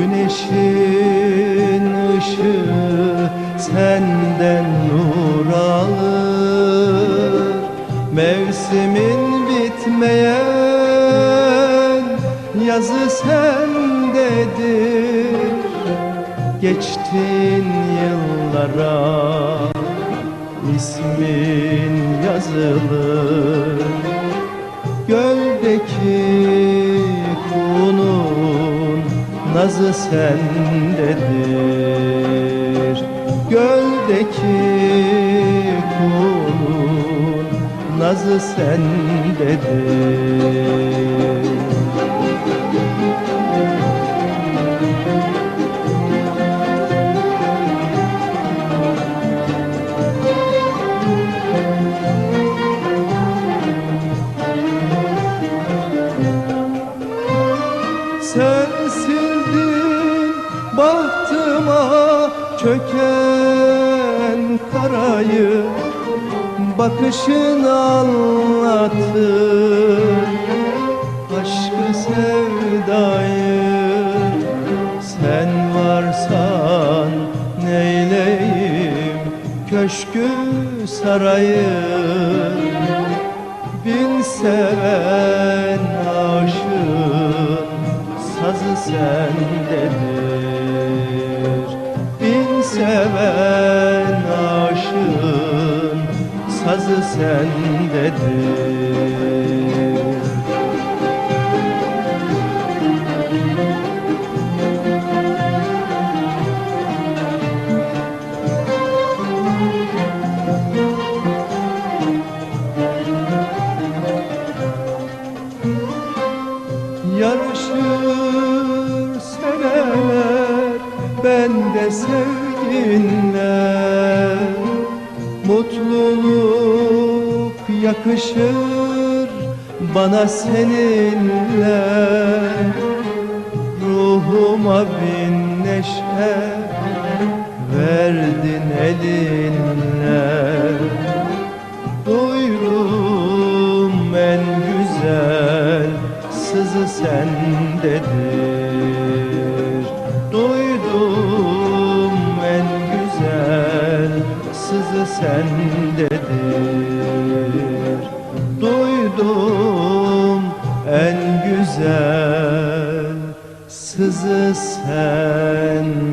Güneşin ışığı senden nur alır. Mevsimin bitmeyen yazı sendedir. Geçtin yıllara ismin yazılır. Göldeki nazı sendedir. Göldeki kunun nazı sendedir bahtıma çöken karayı Bakışın anlattı aşkı sevdayı Sen varsan neyleyim? Köşkü sarayı Bin seven aşığın sazı sendedir seven aşığın sazı sendedir. Yarışır ben de sevginle Mutluluk yakışır bana seninle. Ruhuma bin neşe verdin elinle. Duydum en güzel sızı sendedir sendedir Duydum en güzel sızı sendedir